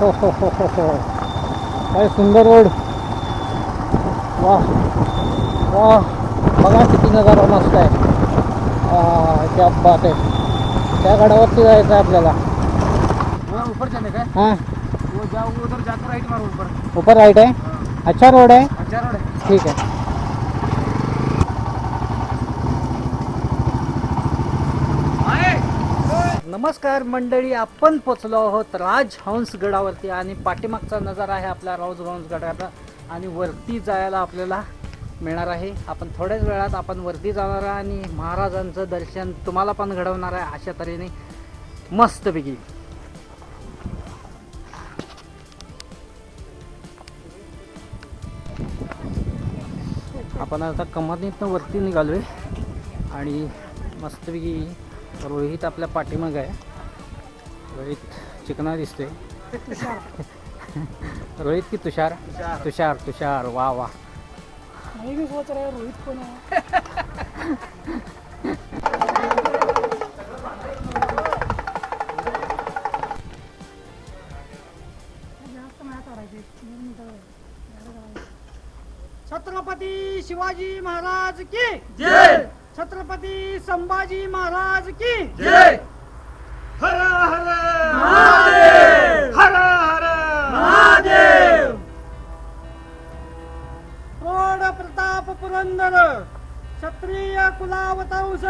हो हो हो हो हो काय सुंदर रोड. वा वा. बघा किती नजारा मस्त आहे. हा, क्या बात आहे. त्या गडावरती जायचं आहे आपल्याला. वो ऊपर जाने का है? हां वो जाओ उधर जाकर राइट मारो ऊपर ऊपर राईट आहे? अच्छा रोड आहे? अच्छा रोड है ठीक आहे. नमस्कार मंडळी. आपण पोचलो आहोत राज हंसगडावरती आणि पाठीमागचा नजारा आहे आपल्या राजहंस गडाचा आणि वरती जायला आपल्याला मिळणार आहे. आपण थोड्याच वेळात आपण वरती जाणार आहे आणि महाराजांचं दर्शन तुम्हाला पण घडवणार आहे अशा तऱ्हेने मस्तपैकी. आपण आता कमानीतनं वरती निघालोय आणि मस्तपैकी रोहित आपल्या पाठीमाग आहे. रोहित चिकना दिसतोय. रोहित की तुषार? तुषार. तुषार वा वा. रोहित है छत्रपती शिवाजी महाराज की जय! छत्रपती संभाजी महाराज की जय! हर हर महादेव! हर हर महादेव! प्रौढ प्रताप पुरंदर क्षत्रिय कुलावतंस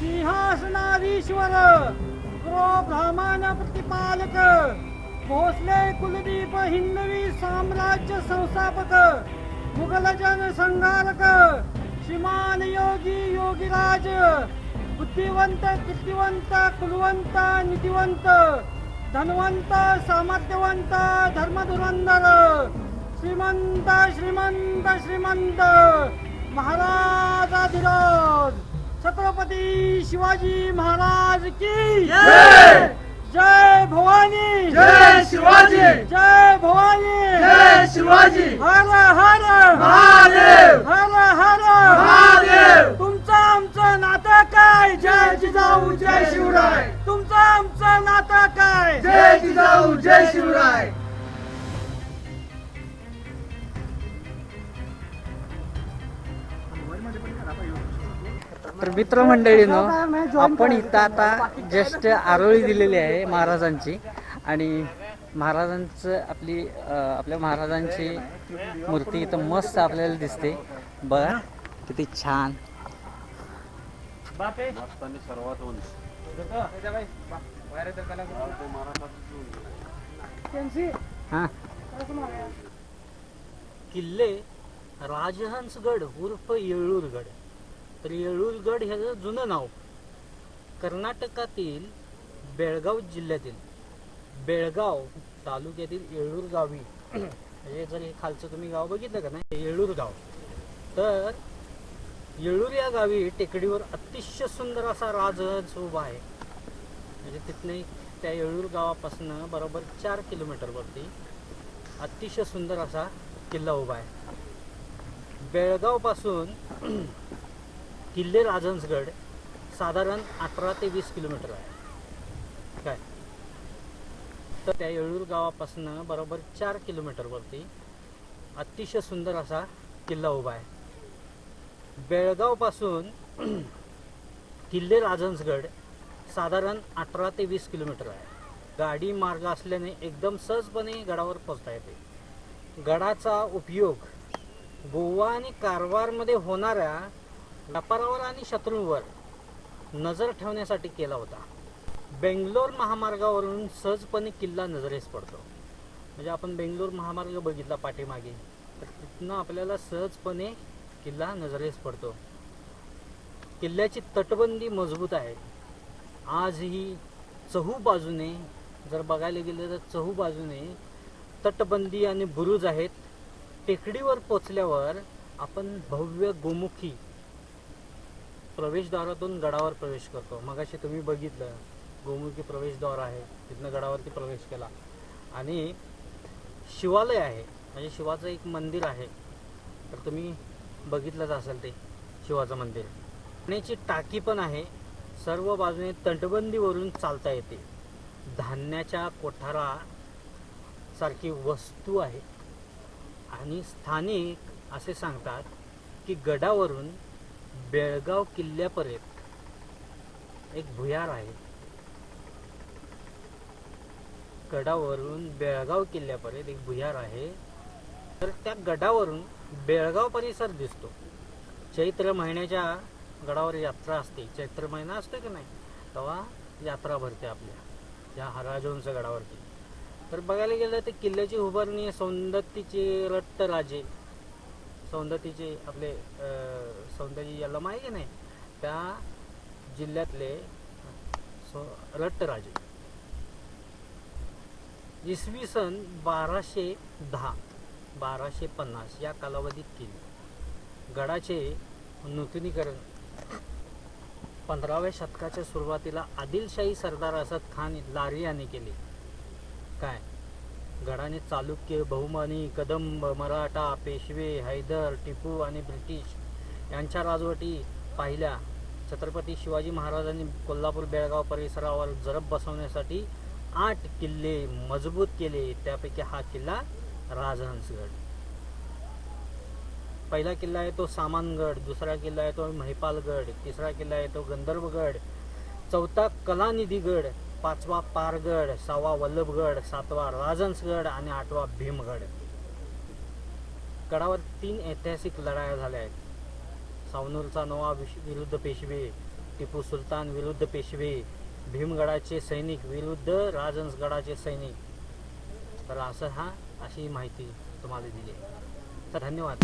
सिंहासनाधीश्वर गृह ब्राह्मण प्रतिपालक भोसले कुलदीप हिंदवी साम्राज्य संस्थापक मुघल जन संहारक श्रीमान योगी योगीराज बुद्धिवंत कीर्तिवंत कुलवंत निधिवंत धनवंत सामर्थ्यवंत धर्मधुरंधर श्रीमंत श्रीमंत श्रीमंत महाराजाधिराज छत्रपती शिवाजी महाराज की जय भवानी! जय शिवाजी! जय भवानी! जय शिवाजी! हर हर! महादेव! हर हर! महादेव! तुमचं आमचं नातं काय? जय जिजाऊ जय शिवराय! तुमचं आमचं नातं काय? जय जिजाऊ जय शिवराय! तर मित्रमंडळीनं आपण इथं आता जस्ट आरोळी दिलेली आहे महाराजांची. आणि महाराजांचं आपली आपल्या महाराजांची मूर्ती इथं मस्त आपल्याला दिसते. बघा किती छान. किल्ले राजहंसगड उर्फ येळूरगड. तर येळूरगड ह्याचं जुनं नाव. कर्नाटकातील बेळगाव जिल्ह्यातील बेळगाव तालुक्यातील येळूर गावी. म्हणजे जर हे खालचं तुम्ही गाव बघितलं का नाही येळूर गाव. तर येळूर या गावी टेकडीवर अतिशय सुंदर असा राजहंस उभा आहे. म्हणजे तिथनं त्या येळूर गावापासून बरोबर चार किलोमीटरवरती अतिशय सुंदर असा किल्ला उभा आहे. बेळगावपासून किल्ले राजंसगड साधारण अठरा ते वीस किलोमीटर आहे. काय? तर त्या येळूर गावापासून बरोबर चार किलोमीटरवरती अतिशय सुंदर असा किल्ला उभा आहे. बेळगावपासून किल्ले राजंसगड साधारण अठरा ते वीस किलोमीटर आहे. गाडी मार्ग असल्याने एकदम सहजपणे गडावर पोचता येते. गडाचा उपयोग गोवा आणि कारवारमध्ये होणाऱ्या व्यापारावर आणि शत्रूंवर नजर ठेवण्यासाठी केला होता. बेंगलोर महामार्गावरून सहजपणे किल्ला नजरेस पडतो. म्हणजे आपण बेंगलोर महामार्ग बघितला पाठीमागे तर तिथनं आपल्याला सहजपणे किल्ला नजरेस पडतो. किल्ल्याची तटबंदी मजबूत आहे. आजही चहू बाजूने जर बघायला गेलं तर चहू बाजूने तटबंदी आणि बुरुज आहेत. टेकडीवर पोचल्यावर आपण भव्य गोमुखी प्रवेशद्वारातून गडावर प्रवेश करतो. मगाशी तुम्ही बघितलं गोमुखी प्रवेशद्वार आहे तिथनं गडावरती प्रवेश केला. आणि शिवालय आहे म्हणजे शिवाचं एक मंदिर आहे. तर तुम्ही बघितलंच असेल ते शिवाचं मंदिर. पाण्याची टाकी पण आहे सर्व बाजूने तटबंदीवरून चालता येते. धान्याच्या कोठारा सारखी वस्तू आहे. आणि स्थानिक असे सांगतात की गडावरून बेळगाव किल्ल्यापर्यंत एक भुयार आहे. गडावरून बेळगाव किल्ल्यापर्यंत एक भुयार आहे. तर त्या गडावरून बेळगाव परिसर दिसतो. चैत्र महिन्याच्या गडावर यात्रा असते. चैत्र महिना असतो की नाही? तेव्हा यात्रा भरते आपल्या. या हराजोंच्या गडावरती. तर बघायला गेलं तर किल्ल्याची उभारणी सौंदतीचे रट्टराजे सौंदतीचे आपले अं, सौंदर्य याला माहिती नाही. त्या जिल्ह्यातले सो रट्टराजे इसवी सन बाराशे दहा बाराशे पन्नास या कालावधीत केली. गडाचे नूतनीकरण. पंधराव्या शतकाच्या सुरुवातीला आदिलशाही सरदार असद खान लारी यांनी केले. काय? गडाने चालुक्य बहुमानी कदंब मराठा पेशवे हैदर टिपू आणि ब्रिटिश यांच्या राजवटी पाहिल्या. छत्रपती शिवाजी महाराजांनी कोल्हापूर बेळगाव परिसरावर जरब बसवण्यासाठी आठ किल्ले मजबूत केले. त्यापैकी हा किल्ला राजहंसगड. पहिला किल्ला आहे तो सामानगड दुसरा किल्ला आहे तो महिपालगड तिसरा किल्ला आहे तो गंधर्वगड चौथा कलानिधीगड पाचवा पारगड सहावा वल्लभगड सातवा राजन्सगड आणि आठवा भीमगड. गडावर तीन ऐतिहासिक लढाया झाल्या आहेत. सावनूरचा नवाब विश- विरुद्ध पेशवे टिपू सुलतान विरुद्ध पेशवे भीमगडाचे सैनिक विरुद्ध राजन्सगडाचे सैनिक. तर असं हा अशी माहिती तुम्हाला दिली तर धन्यवाद.